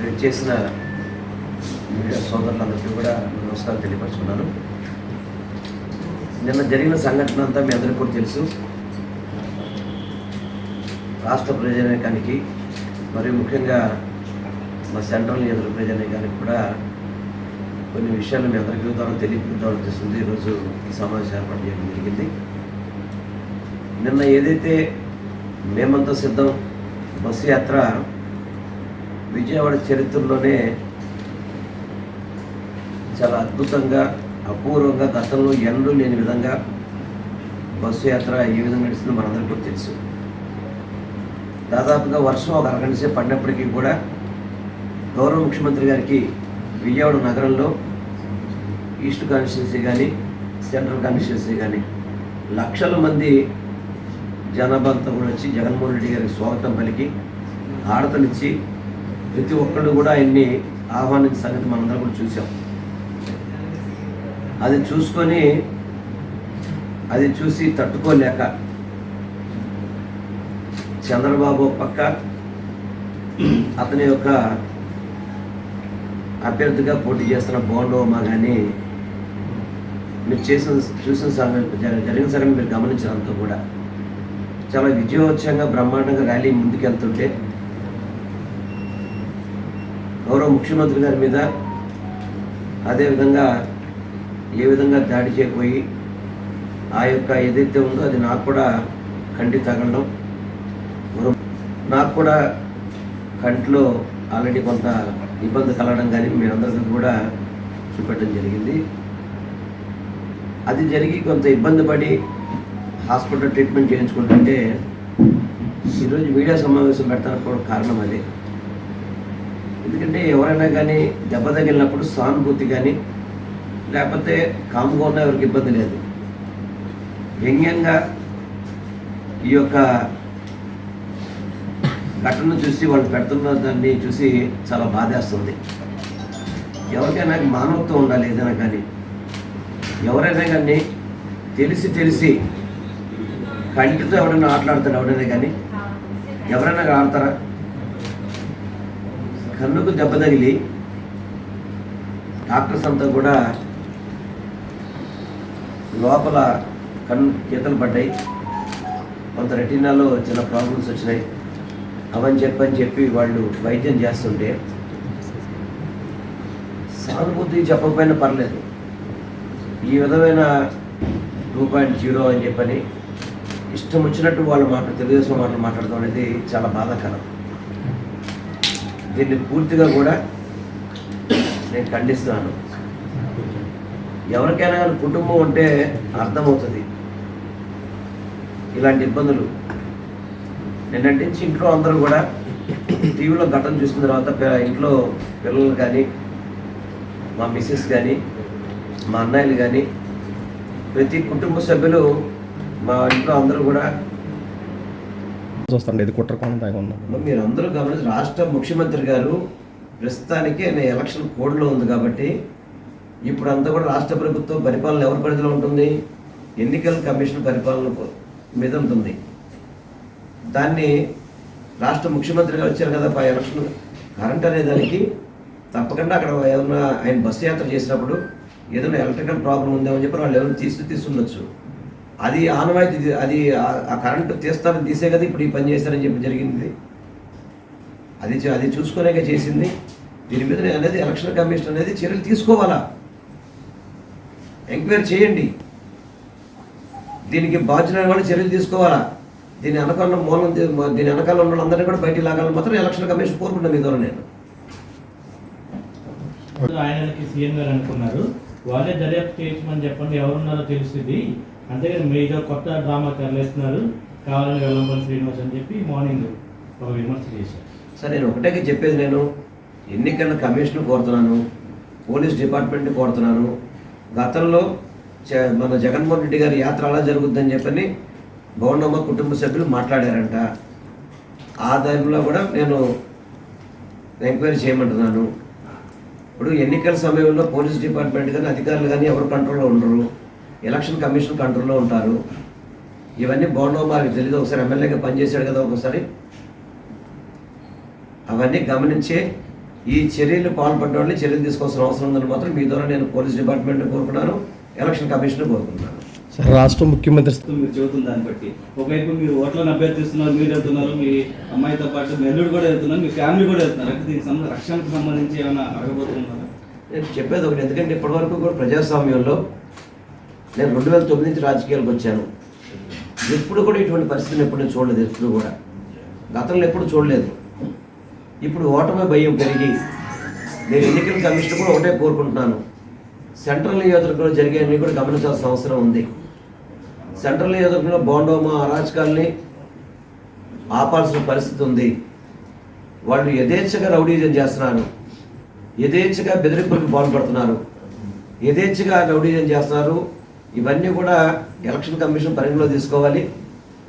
ఇక్కడ చేసిన మీడియా సోదరులందరికీ కూడా నమస్కారం తెలియపరుచుకున్నాను. నిన్న జరిగిన సంఘటన అంతా మీ అందరికీ కూడా తెలుసు. రాష్ట్ర ప్రజానీకానికి మరియు ముఖ్యంగా మా సెంట్రల్ నియోజక ప్రజానీకానికి కూడా కొన్ని విషయాలు మీ అందరికీ ద్వారా తెలియపడడం చేస్తుంది ఈరోజు ఈ సమావేశం ఏర్పాటు చేయడం జరిగింది. నిన్న ఏదైతే మేమంతా సిద్ధం బస్సు యాత్ర విజయవాడ చరిత్రలోనే చాలా అద్భుతంగా అపూర్వంగా గతంలో ఎన్నడూ లేని విధంగా బస్సు యాత్ర ఏ విధంగా నడిచిందో మనందరికీ కూడా తెలుసు. దాదాపుగా వర్షం ఒక అరగంట సేపు పడినప్పటికీ కూడా గౌరవ ముఖ్యమంత్రి గారికి విజయవాడ నగరంలో ఈస్ట్ కాన్స్టిట్యున్సీ కానీ సెంట్రల్ కాన్స్టిట్యున్సీ కానీ లక్షల మంది జనాభా అంతా కూడా వచ్చి జగన్మోహన్ రెడ్డి గారికి స్వాగతం పలికి హారతలిచ్చి ప్రతి ఒక్కళ్ళు కూడా ఆయన్ని ఆహ్వానించిన సంగతి మనందరం కూడా చూసాం. అది చూసుకొని అది చూసి తట్టుకోలేక చంద్రబాబు పక్క అతని యొక్క అభ్యర్థిగా పోటీ చేస్తున్న బోండోమా కానీ మీరు చేసిన చూసిన సంగతి జరిగిన సరే మీరు గమనించినంత కూడా. చాలా విజయోత్సవంగా బ్రహ్మాండంగా ర్యాలీ ముందుకెళ్తుంటే గౌరవ ముఖ్యమంత్రి గారి మీద అదేవిధంగా ఏ విధంగా దాడి చేయకపోయి ఆ యొక్క ఏదైతే ఉందో అది నాకు కూడా కంటి తగలడం నాకు కూడా కంటిలో ఆల్రెడీ కొంత ఇబ్బంది కలగడం కానీ మీరందరికీ కూడా చూపెట్టడం జరిగింది. అది జరిగి కొంత ఇబ్బంది పడి హాస్పిటల్ ట్రీట్మెంట్ చేయించుకుంటుంటే ఈరోజు మీడియా సమావేశం పెట్టడానికి కూడా కారణం అదే. ఎందుకంటే ఎవరైనా కానీ దెబ్బ తగిలినప్పుడు సానుభూతి కానీ లేకపోతే కామ్గా ఉన్న ఎవరికి ఇబ్బంది లేదు. వ్యంగ్యంగా ఈ యొక్క ఘటన చూసి వాళ్ళు పెడుతున్న దాన్ని చూసి చాలా బాధేస్తుంది. ఎవరికైనా మానవత్వం ఉండాలి ఏదైనా కానీ. ఎవరైనా కానీ తెలిసి తెలిసి కంటితో ఎవరైనా ఆటలాడతాడు ఎవరైనా కానీ. ఎవరైనా ఆడతారా? కన్నుకు దెబ్బ తగిలి డాక్టర్స్ అంతా కూడా లోపల కన్ను గీతలు పడ్డాయి. కొంత రెటీనాలో చిన్న ప్రాబ్లమ్స్ వచ్చినాయి. అవని చెప్పని చెప్పి వాళ్ళు వైద్యం చేస్తుంటే సానుభూతి చెప్పకపోయినా పర్లేదు. ఈ విధమైన టూ పాయింట్ జీరో అని చెప్పని ఇష్టం వచ్చినట్టు వాళ్ళు మాట తెలుగుదేశం వాళ్ళు మాట్లాడడం అనేది చాలా బాధాకరం. దీన్ని పూర్తిగా కూడా నేను ఖండిస్తున్నాను. ఎవరికైనా కానీ కుటుంబం ఉంటే అర్థమవుతుంది. ఇలాంటి ఇబ్బందులు. నిన్నటి నుంచి ఇంట్లో అందరూ కూడా టీవీలో ఘటన చూసిన తర్వాత ఇంట్లో పిల్లలు కానీ మా మిస్సెస్ కానీ మా అన్నయ్యలు కానీ ప్రతి కుటుంబ సభ్యులు మా ఇంట్లో అందరూ కూడా చూస్తాండి ఇది కుట్రకోణం దాకా ఉన్నాం మీరు అందరూ గమనించి రాష్ట్ర ముఖ్యమంత్రి గారు ప్రస్తుతానికి ఎలక్షన్ కోడ్లో ఉంది కాబట్టి ఇప్పుడు అంతా కూడా రాష్ట్ర ప్రభుత్వం పరిపాలన ఎవరి పరిధిలో ఉంటుంది? ఎన్నికల కమిషన్ పరిపాలన మీద ఉంటుంది. దాన్ని రాష్ట్ర ముఖ్యమంత్రి గారు వచ్చారు కదా పై ఎలక్షన్ కరెంట్ అనే దానికి తప్పకుండా అక్కడ ఏమైనా ఆయన బస్సు యాత్ర చేసినప్పుడు ఏదైనా ఎలక్ట్రికల్ ప్రాబ్లం ఉందేమో చెప్పి వాళ్ళు ఎవరైనా తీసి తీసుండొచ్చు అది ఆనవాయితీ అది ఆ- కరెంటు తీస్తారని తీసే కదా ఇప్పుడు ఈ పని చేస్తారని చెప్పి జరిగింది. అది అది చూసుకునేగా చేసింది. దీని మీద నేను అనేది ఎలక్షన్ కమిషన్ అనేది చర్యలు తీసుకోవాలా? ఎంక్వైరీ చేయండి. దీనికి బాధ్యులైన వాళ్ళు చర్యలు తీసుకోవాలా? దీని వెనకాల మూలం దీని వెనకాల ఉన్న వాళ్ళందరినీ కూడా బయటికి లాగాలని మాత్రం ఎలక్షన్ కమిషన్ కోరుకుంటాను మీ ద్వారా నేను. ఆయనకి సీఎం గారు అనుకున్నారు. వాళ్ళే దర్యాప్తు చేయించమని చెప్పండి. ఎవరున్నారో తెలుస్తుంది అంతేగాని మీతో కొత్త డ్రామా తెరలేస్తున్నారు కావాలని వెళ్ళంపల్లి శ్రీనివాస్ అని చెప్పి మార్నింగ్ ఒక విమర్శ చేశారు. సార్ నేను ఒకటే చెప్పేది నేను. ఎన్నికల కమిషన్ కోరుతున్నాను పోలీస్ డిపార్ట్మెంట్ కోరుతున్నాను. గతంలో మన జగన్మోహన్ రెడ్డి గారి యాత్ర అలా జరుగుద్దని చెప్పని గౌండమ్మ కుటుంబ సభ్యులు మాట్లాడారంట. ఆ దానిలో కూడా నేను ఎంక్వైరీ చేయమంటున్నాను. ఇప్పుడు ఎన్నికల సమయంలో పోలీస్ డిపార్ట్మెంట్ కానీ అధికారులు కానీ ఎవరు కంట్రోల్లో ఉండరు. ఎలక్షన్ కమిషన్ కంట్రోల్లో ఉంటారు. ఇవన్నీ బాగుండవు మాకు తెలియదు ఒకసారి ఎమ్మెల్యేగా పనిచేశాడు కదా ఒకసారి. అవన్నీ గమనించి ఈ చర్యలు పాల్పడ్డ వాళ్ళని చర్యలు తీసుకోవాల్సిన అవసరం ఉందని మాత్రం మీ ద్వారా నేను పోలీస్ డిపార్ట్మెంట్ కోరుకున్నాను. ఎలక్షన్ కమిషన్ కోరుకుంటున్నాను సార్ రాష్ట్ర ముఖ్యమంత్రి మీరు చెబుతున్న దాన్ని బట్టి. ఒకవైపు మీరు ఓట్లను అభ్యర్థిస్తున్నారు మీరు వెళ్తున్నారు మీ అమ్మాయితో పాటు మీ అల్లుడు కూడా వెళ్తున్నారు మీ ఫ్యామిలీ కూడా వెళ్తున్నారు అంటే దీనికి సంబంధించి రక్షణకు సంబంధించి ఏమైనా అడగబోతున్నారా? నేను చెప్పేది ఒకటి. ఎందుకంటే ఇప్పటివరకు కూడా ప్రజాస్వామ్యంలో నేను రెండు వేల తొమ్మిది నుంచి రాజకీయాలకు వచ్చాను. ఎప్పుడు కూడా ఇటువంటి పరిస్థితిని ఎప్పుడు నేను చూడలేదు ఎప్పుడు కూడా. గతంలో ఎప్పుడు చూడలేదు. ఇప్పుడు ఓటమి భయం పెరిగి నేను ఎన్నికల కమిషన్ కూడా ఒకటే కోరుకుంటున్నాను. సెంట్రల్ నియోజకవర్గంలో జరిగేవన్నీ కూడా గమనించాల్సిన అవసరం ఉంది. సెంట్రల్ నియోజకవర్గంలో బోండోమా అరాచకాల్ని ఆపాల్సిన పరిస్థితి ఉంది. వాళ్ళు యథేచ్ఛగా రౌడీజం చేస్తున్నారు. యథేచ్ఛగా బెదిరింపులకు పాల్పడుతున్నారు. యథేచ్ఛగా రౌడీజం చేస్తున్నారు. ఇవన్నీ కూడా ఎలక్షన్ కమిషన్ పరిగణలో తీసుకోవాలి.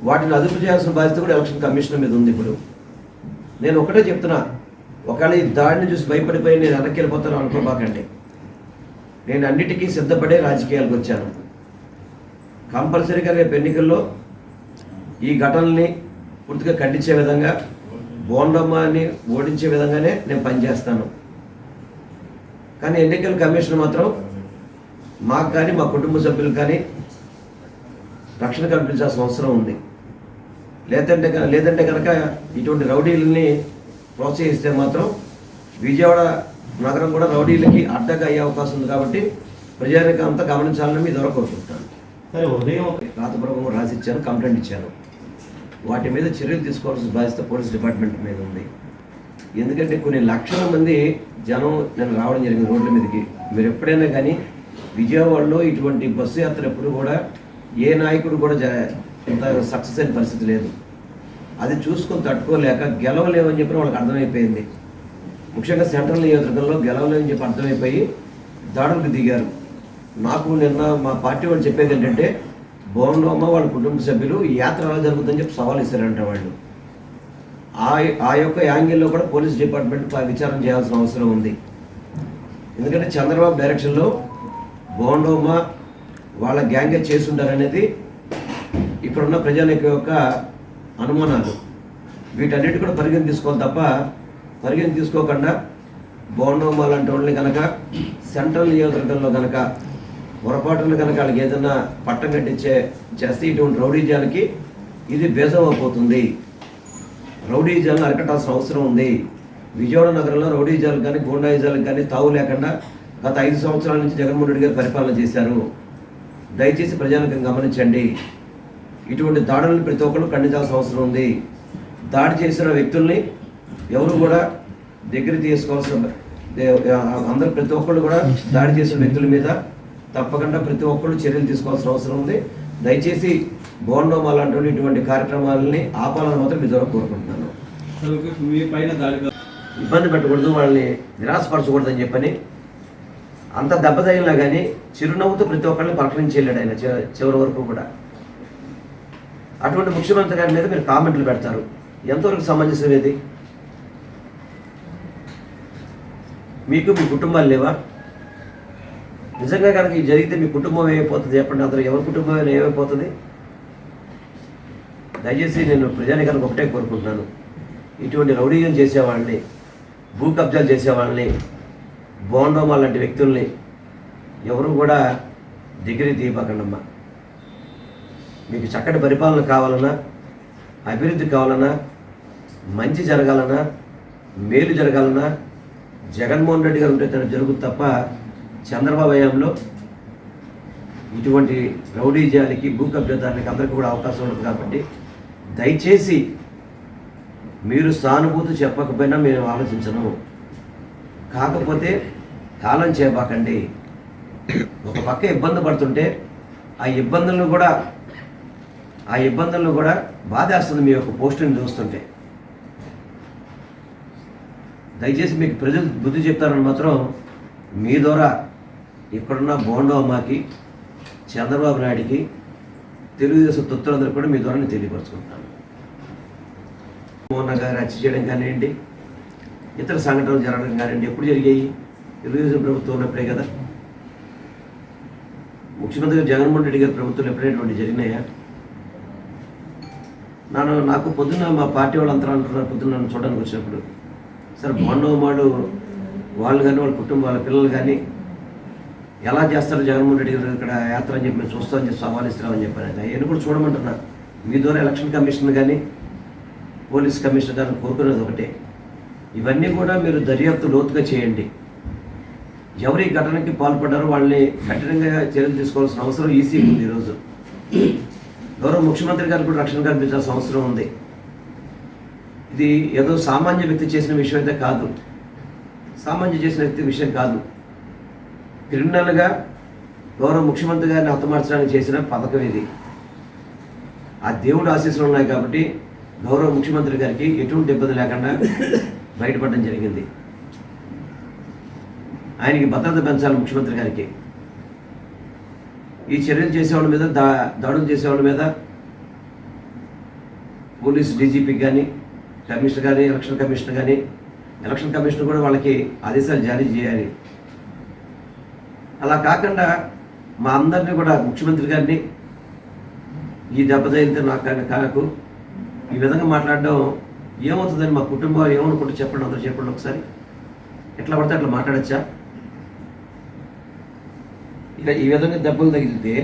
వాటిని అదుపు చేయాల్సిన బాధ్యత కూడా ఎలక్షన్ కమిషన్ మీద ఉంది ఇప్పుడు. నేను ఒకటే చెప్తున్నా ఒకవేళ ఈ దాడిని చూసి భయపడిపోయి నేను వెనక్కి వెళ్ళిపోతాను అనుకోబాకండి నేను అన్నిటికీ సిద్ధపడే రాజకీయాలకు వచ్చాను. కంపల్సరీగా రేపు ఎన్నికల్లో ఈ ఘటనల్ని పూర్తిగా ఖండించే విధంగా బోండమ్మని ఓడించే విధంగానే నేను పనిచేస్తాను. కానీ ఎన్నికల కమిషన్ మాత్రం మాకు కానీ మా కుటుంబ సభ్యులకు కానీ రక్షణ కల్పించాల్సిన అవసరం ఉంది. లేదంటే లేదంటే కనుక ఇటువంటి రౌడీలని ప్రోత్సహిస్తే మాత్రం విజయవాడ నగరం కూడా రౌడీలకి అడ్డగా అయ్యే అవకాశం ఉంది కాబట్టి ప్రజానికి అంతా గమనించాలని మీ ద్వారా కోరుకుంటున్నాను. సరే ఉదయం రాసి ఇచ్చాను కంప్లైంట్ ఇచ్చాను వాటి మీద చర్యలు తీసుకోవాల్సిన బాధ్యత పోలీస్ డిపార్ట్మెంట్ మీద ఉంది. ఎందుకంటే కొన్ని లక్షల మంది జనం నేను రావడం జరిగింది రోడ్ల మీదకి. మీరు ఎప్పుడైనా కానీ విజయవాడలో ఇటువంటి బస్సు యాత్ర ఎప్పుడు కూడా ఏ నాయకుడు కూడా జ ఇంత సక్సెస్ అయిన పరిస్థితి లేదు. అది చూసుకొని తట్టుకోలేక గెలవలేమని చెప్పి వాళ్ళకి అర్థమైపోయింది. ముఖ్యంగా సెంట్రల్ నియోజకవర్గంలో గెలవలేమని చెప్పి అర్థమైపోయి దాడులకు దిగారు. నాకు నిన్న మా పార్టీ వాళ్ళు చెప్పేది ఏంటంటే బోన్లోమ్మ వాళ్ళ కుటుంబ సభ్యులు ఈ యాత్ర ఎలా జరుగుతుందని చెప్పి సవాల్ ఇస్తారంట వాళ్ళు. ఆ ఆ యొక్క యాంగిల్లో కూడా పోలీస్ డిపార్ట్మెంట్ ప- విచారణ చేయాల్సిన అవసరం ఉంది. ఎందుకంటే చంద్రబాబు డైరెక్షన్లో బోండోమా వాళ్ళ గ్యాంగే చేసి ఇక్కడున్న ప్రజానికి యొక్క అనుమానాలు. వీటన్నిటి కూడా పరిగణ తీసుకోవాలి తప్ప పరిగణ తీసుకోకుండా బోండోమా లాంటి వాళ్ళని కనుక సెంట్రల్ నియోజకవర్గంలో కనుక పొరపాటును కనుక వాళ్ళకి ఏదైనా పట్టం కట్టించే చేస్తే ఇటువంటి రౌడీజాలకి ఇది బేజం అయిపోతుంది. రౌడీజాలను అరికట్టాల్సిన అవసరం ఉంది. విజయవాడ నగరంలో రౌడీజాలకు కానీ గుండాయిజాలకు కానీ తావు లేకుండా గత ఐదు సంవత్సరాల నుంచి జగన్మోహన్ రెడ్డి గారు పరిపాలన చేశారు. దయచేసి ప్రజానికి గమనించండి. ఇటువంటి దాడులను ప్రతి ఒక్కరు ఖండించాల్సిన అవసరం ఉంది. దాడి చేసిన వ్యక్తుల్ని ఎవరు కూడా దగ్గర తీసుకోవాల్సిన అందరు ప్రతి ఒక్కళ్ళు కూడా దాడి చేసిన వ్యక్తుల మీద తప్పకుండా ప్రతి ఒక్కళ్ళు చర్యలు తీసుకోవాల్సిన అవసరం ఉంది. దయచేసి బోండోమా లాంటి ఇటువంటి కార్యక్రమాలని ఆపాలని మాత్రం మీ ద్వారా కోరుకుంటున్నాను. అసలు మీ పైన దాడి ఇబ్బంది పెట్టకూడదు వాళ్ళని నిరాశపరచకూడదని చెప్పని అంత దెబ్బతగిలినా కానీ చిరునవ్వుతో ప్రతి ఒక్కరిని పలకరించి వెళ్ళాడు ఆయన చివరి వరకు కూడా. అటువంటి ముఖ్యమంత్రి గారి మీద మీరు కామెంట్లు పెడతారు. ఎంతవరకు సమంజసం ఇది? మీకు మీ కుటుంబాలు లేవా? నిజంగా కనుక ఇది జరిగితే మీ కుటుంబం ఏమైపోతుంది చెప్పండి. అతను ఎవరి కుటుంబం అయినా ఏమైపోతుంది? దయచేసి నేను ప్రజానికానికి ఒకటే కోరుకుంటున్నాను. ఇటువంటి రౌడీయం చేసేవాళ్ళని భూ కబ్జాలు చేసేవాళ్ళని బోండోమా లాంటి వ్యక్తుల్ని ఎవరు కూడా దగ్గరికి తీయబాకండమ్మా. మీకు చక్కటి పరిపాలన కావాలన్నా అభివృద్ధి కావాలన్నా మంచి జరగాలన్నా మేలు జరగాలన్నా జగన్మోహన్ రెడ్డి గారు ఉంటే తను జరుగుతుంది తప్ప చంద్రబాబు హయాంలో ఇటువంటి రౌడీజాలకి భూ కబ్జాదారులకి అందరికీ కూడా అవకాశం ఉంటుంది కాబట్టి దయచేసి మీరు సానుభూతి చెప్పకపోయినా మేము ఆలోచించను. కాకపోతే కాలం చేపాకండి. ఒక పక్క ఇబ్బంది పడుతుంటే ఆ ఇబ్బందులను కూడా ఆ ఇబ్బందులను కూడా బాధేస్తుంది మీ యొక్క పోస్టుని చూస్తుంటే. దయచేసి మీకు ప్రజలు బుద్ధి చెప్తారని మాత్రం మీ ద్వారా ఇక్కడున్న బోండోమాకి చంద్రబాబు నాయుడికి తెలుగుదేశం తొత్తులందరూ కూడా మీ ద్వారా నేను తెలియపరచుకుంటాను మోహన్ గారు హత్య చేయడం కానివ్వండి ఇతర సంఘటనలు జరగడం కానివ్వండి ఎప్పుడు జరిగాయి? తెలుగుదేశం ప్రభుత్వం ఉన్నప్పుడే కదా. ముఖ్యమంత్రి జగన్మోహన్ రెడ్డి గారి ప్రభుత్వం ఎప్పుడైనటువంటి జరిగినాయా? నన్ను నాకు పొద్దున్న మా పార్టీ వాళ్ళు అంతా అంటున్నారు పొద్దున్న నన్ను చూడడానికి వచ్చినప్పుడు. సరే బొండవమాడు వాళ్ళు కానీ వాళ్ళ కుటుంబం వాళ్ళ పిల్లలు కానీ ఎలా చేస్తారు జగన్మోహన్ రెడ్డి గారు ఇక్కడ యాత్ర అని చెప్పి మేము చూస్తామని చెప్పి సవాల్ ఇస్తున్నామని చెప్పాను ఆయన కూడా చూడమంటున్నా మీ ద్వారా ఎలక్షన్ కమిషన్ కానీ పోలీస్ కమిషన్ కానీ కోరుకునేది ఒకటే. ఇవన్నీ కూడా మీరు దర్యాప్తు లోతుగా చేయండి. ఎవరి ఘటనకి పాల్పడ్డారో వాళ్ళని కఠినంగా చర్యలు తీసుకోవాల్సిన అవసరం ఈసీ ఉంది ఈరోజు. గౌరవ ముఖ్యమంత్రి గారు కూడా రక్షణ కల్పించాల్సిన అవసరం ఉంది. ఇది ఏదో సామాన్య వ్యక్తి చేసిన విషయం అయితే కాదు. సామాన్య చేసిన వ్యక్తి విషయం కాదు. క్రిమినల్గా గౌరవ ముఖ్యమంత్రి గారిని హతమార్చడానికి చేసిన పథకం ఇది. ఆ దేవుడు ఆశీస్సులు ఉన్నాయి కాబట్టి గౌరవ ముఖ్యమంత్రి గారికి ఎటువంటి ఇబ్బంది లేకుండా బయటపడడం జరిగింది. ఆయనకి భద్రత పెంచాలి ముఖ్యమంత్రి గారికి. ఈ చర్యలు చేసేవాళ్ళ మీద దా దాడులు చేసేవాళ్ళ మీద పోలీస్ డీజీపీ కానీ కమిషనర్ కానీ ఎలక్షన్ కమిషనర్ కానీ ఎలక్షన్ కమిషనర్ కూడా వాళ్ళకి ఆదేశాలు జారీ చేయాలి. అలా కాకుండా మా అందరినీ కూడా ముఖ్యమంత్రి గారిని ఈ దెబ్బతైతే నాకు కానీ కాకు ఈ విధంగా మాట్లాడడం ఏమవుతుందని మా కుటుంబం ఏమనుకుంటే చెప్పండి అందరూ చెప్పండి ఒకసారి. ఎట్లా పడితే అట్లా మాట్లాడచ్చా? ఇలా ఈ విధంగా దెబ్బలు తగిలితే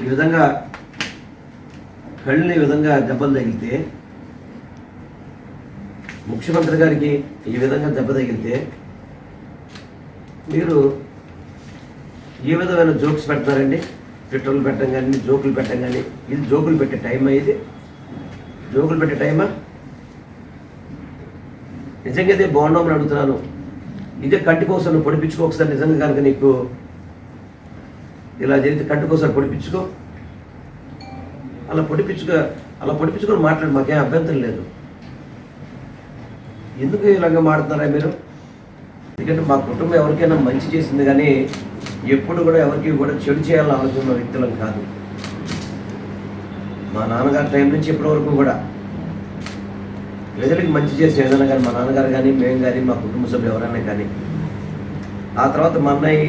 ఈ విధంగా కళ్ళు ఈ విధంగా దెబ్బలు తగిలితే ముఖ్యమంత్రి గారికి ఈ విధంగా దెబ్బ తగిలితే మీరు ఏ విధమైన జోక్స్ పెడతారండి ట్విట్టర్లు పెట్టడం కానీ జోకులు పెట్టడం కానీ ఇది జోకులు పెట్టే టైం ఇది జోకులు పెట్టే టైమా? నిజంగా ఇదే బాగున్నామని అడుగుతున్నాను. ఇదే కంటి కోసం నువ్వు పొడిపించుకో ఒకసారి నిజంగా కనుక నీకు ఇలా జరిగితే కంటి కోసం పొడిపించుకో. అలా పొడిపించుకో అలా పొడిపించుకొని మాట్లాడు మాకేం అభ్యంతరం లేదు. ఎందుకు ఇలాగా మాడుతున్నారా మీరు? ఎందుకంటే మా కుటుంబం ఎవరికైనా మంచి చేసింది కానీ ఎప్పుడు కూడా ఎవరికి కూడా చెడు చేయాలని ఆలోచన వ్యక్తులం కాదు. మా నాన్నగారి టైం నుంచి ఇప్పటి వరకు కూడా ప్రజలకు మంచి చేసే ఏదైనా కానీ మా నాన్నగారు కానీ మేము కానీ మా కుటుంబ సభ్యులు ఎవరైనా కానీ ఆ తర్వాత మా అన్నయ్య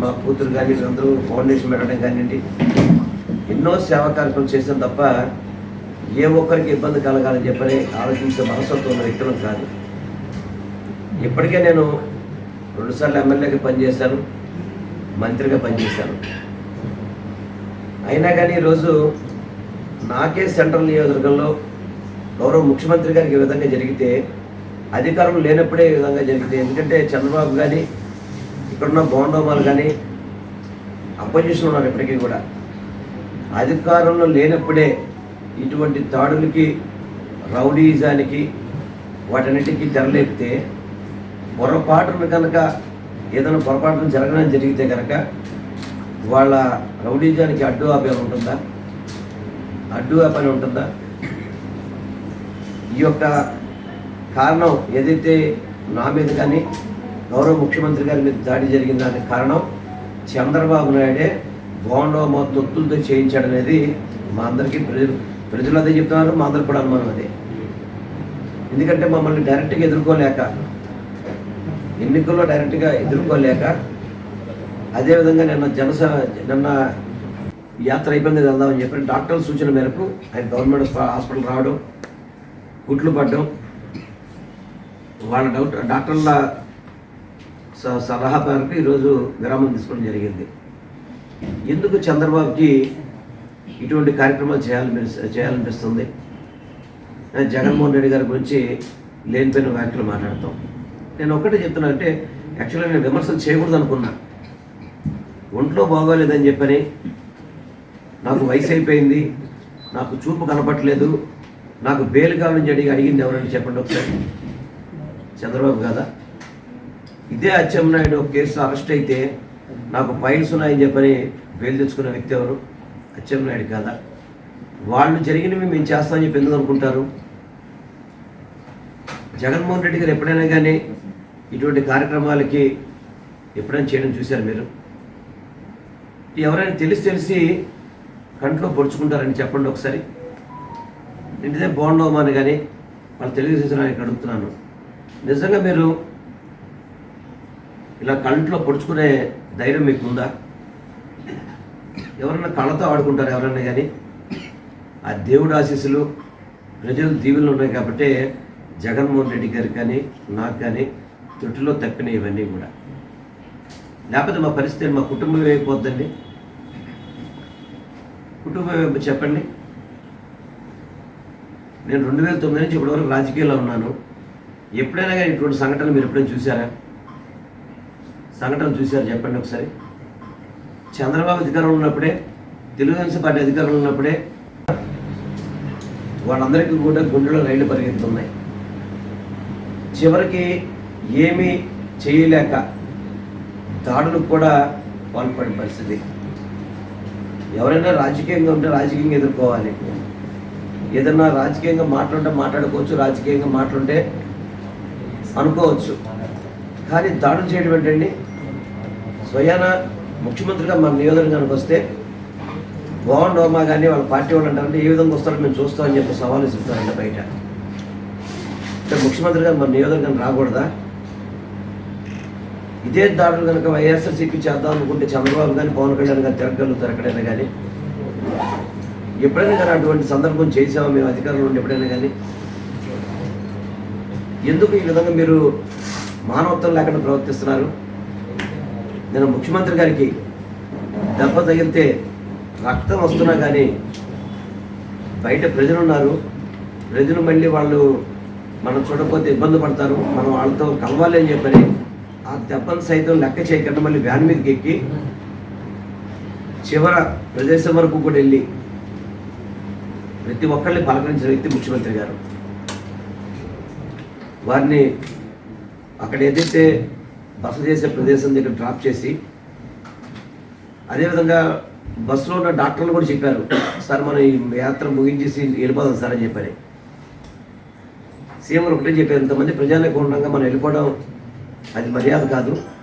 మా కూతురు కానీ అందరూ ఫౌండేషన్ పెట్టడం కానివ్వండి ఎన్నో సేవా కార్యక్రమం చేసాం తప్ప ఏ ఒక్కరికి ఇబ్బంది కలగాలని చెప్పని ఆలోచించే మనస్తత్వం ఉన్న వ్యక్తులం కాదు. ఇప్పటికే నేను రెండుసార్లు ఎమ్మెల్యేగా పనిచేశాను మంత్రిగా పనిచేశాను. అయినా కానీ ఈరోజు నాకే సెంట్రల్ నియోజకవర్గంలో గౌరవ ముఖ్యమంత్రి గారికి ఈ విధంగా జరిగితే అధికారం లేనప్పుడే ఈ విధంగా జరిగితే ఎందుకంటే చంద్రబాబు కానీ ఇక్కడున్న బోండోమాలు కానీ అపోజిషన్ ఉన్నారు ఇప్పటికీ కూడా. అధికారంలో లేనప్పుడే ఇటువంటి దాడులకి రౌడీజానికి వాటన్నిటికీ తెరలేపితే పొరపాటును కనుక ఏదైనా పొరపాటును జరగడం జరిగితే కనుక వాళ్ళ రౌడీజానికి అడ్డు ఆపేది ఉంటుందా? అడ్డు పని ఉంటుందా? ఈ యొక్క కారణం ఏదైతే నా మీద కానీ గౌరవ ముఖ్యమంత్రి గారి మీద దాడి జరిగిందానికి కారణం చంద్రబాబు నాయుడే బోండో మా తొత్తులతో చేయించాడనేది మా అందరికీ ప్రజలు ప్రజలు అదే చెప్తున్నారు మా అందరికి కూడా అనుమానం అదే. ఎందుకంటే మమ్మల్ని డైరెక్ట్గా ఎదుర్కోలేక ఎన్నికల్లో డైరెక్ట్గా ఎదుర్కోలేక అదేవిధంగా నిన్న జనస నిన్న యాత్ర అయిపోయింది వెళ్దామని చెప్పి డాక్టర్ల సూచన మేరకు ఆయన గవర్నమెంట్ హాస్పిటల్ రావడం గుట్లు పడ్డం. వాళ్ళ డౌట్ డాక్టర్ల స- సలహా మేరకు ఈరోజు విరామం తీసుకోవడం జరిగింది. ఎందుకు చంద్రబాబుకి ఇటువంటి కార్యక్రమాలు చేయాలని చేయాలనిపిస్తుంది? జగన్మోహన్ రెడ్డి గారి గురించి లేనిపోయిన వ్యాఖ్యలు మాట్లాడతాం. నేను ఒకటే చెప్తున్నా అంటే యాక్చువల్గా నేను విమర్శలు చేయకూడదు అనుకున్నా ఒంట్లో బాగోలేదని చెప్పని నాకు వయసు అయిపోయింది నాకు చూపు కనపట్లేదు నాకు బెయిల్ కావాలని అడిగి అడిగింది ఎవరంటే చెప్పండి ఒకసారి. చంద్రబాబు కదా ఇదే అచ్చెన్నాయుడు ఒక కేసు అరెస్ట్ అయితే నాకు ఫైల్స్ ఉన్నాయని చెప్పని బెయిల్ తెచ్చుకున్న వ్యక్తి ఎవరు? అచ్చెన్నాయుడు కదా? వాళ్ళు జరిగినవి మేము చేస్తామని చెప్పి ఎందుకు అనుకుంటారు? జగన్మోహన్ రెడ్డి గారు ఎప్పుడైనా కానీ ఇటువంటి కార్యక్రమాలకి ఎప్పుడైనా చేయడం చూశారు మీరు? ఎవరైనా తెలిసి తెలిసి కంట్లో పొడుచుకుంటారని చెప్పండి ఒకసారి. ఇంటిదే బాగుండవు బాగుండవమని కానీ వాళ్ళు తెలుగుదేశం నాయకులు అడుగుతున్నాను. నిజంగా మీరు ఇలా కంట్లో పొడుచుకునే ధైర్యం మీకు ఉందా ఎవరన్నా కళ్ళతో ఆడుకుంటారు ఎవరన్నా కానీ? ఆ దేవుడు ఆశీస్సులు ప్రజలు దీవులు ఉన్నాయి కాబట్టి జగన్మోహన్ రెడ్డి గారికి కానీ నాకు కానీ తొట్టిలో తప్పిన ఇవన్నీ కూడా. లేకపోతే మా పరిస్థితి మా కుటుంబం అయిపోద్దండి. కుటుంబం చెప్పండి. నేను రెండు వేల తొమ్మిది నుంచి ఇప్పటివరకు రాజకీయాల్లో ఉన్నాను. ఎప్పుడైనా కానీ ఇటువంటి సంఘటనలు మీరు ఎప్పుడైనా చూసారా సంఘటనలు చూశారు? చెప్పండి ఒకసారి. చంద్రబాబు అధికారంలో ఉన్నప్పుడే తెలుగుదేశం పార్టీ అధికారంలో ఉన్నప్పుడే వాళ్ళందరికీ కూడా గుండెలో రైళ్ళు పరిగెత్తున్నాయి చివరికి ఏమీ చేయలేక దాడులకు కూడా పాల్పడే పరిస్థితి. ఎవరైనా రాజకీయంగా ఉంటే రాజకీయంగా ఎదుర్కోవాలి. ఏదన్నా రాజకీయంగా మాట్లాడుంటే మాట్లాడుకోవచ్చు రాజకీయంగా మాట్లాడుంటే అనుకోవచ్చు. కానీ దాడులు చేయడం ఏంటండి? స్వయాన ముఖ్యమంత్రిగా మన నియోజకవర్గానికి వస్తే బాగుండవమా కానీ వాళ్ళ పార్టీ వాళ్ళు అంటారంటే ఏ విధంగా వస్తారో మేము చూస్తామని చెప్పి సవాలు ఇస్తున్నారంట బయట. అంటే ముఖ్యమంత్రిగా మన నియోజకవర్గం రాకూడదా? ఇదే దాడులు కనుక వైఎస్ఆర్సీపీ చేద్దాం అనుకుంటే చంద్రబాబు కానీ పవన్ కళ్యాణ్ కానీ తిరగలుగుతారు ఎక్కడైనా కానీ ఎప్పుడైనా కానీ అటువంటి సందర్భం చేసామా మేము అధికారంలో ఉండి ఎప్పుడైనా కానీ ఎందుకు ఈ విధంగా మీరు మానవత్వం లేకుండా ప్రవర్తిస్తున్నారు? నేను ముఖ్యమంత్రి గారికి దెబ్బ తగిలితే రక్తం వస్తున్నా కానీ బయట ప్రజలు ఉన్నారు. ప్రజలు మళ్ళీ వాళ్ళు మనం చూడకపోతే ఇబ్బంది పడతారు. మనం వాళ్ళతో కలవాలి అని చెప్పని ఆ దెబ్బలు సైతం లెక్క చేయకుండా మళ్ళీ వ్యాన్ మీదకి ఎక్కి చివర ప్రదేశం వరకు కూడా వెళ్ళి ప్రతి ఒక్కరిని పలకరించిన వ్యక్తి ముఖ్యమంత్రి గారు. వారిని అక్కడ ఏదైతే బస చేసే ప్రదేశం దగ్గర డ్రాప్ చేసి అదేవిధంగా బస్సులో ఉన్న డాక్టర్లు కూడా చెప్పారు సార్ మనం ఈ యాత్ర ముగించేసి వెళ్ళిపోదాం సార్ అని చెప్పారు. సీఎం ఒకటే చెప్పారు ఇంతమంది ప్రజానికి ఉండగా మనం వెళ్ళిపోవడం అది మర్యాద కాదు.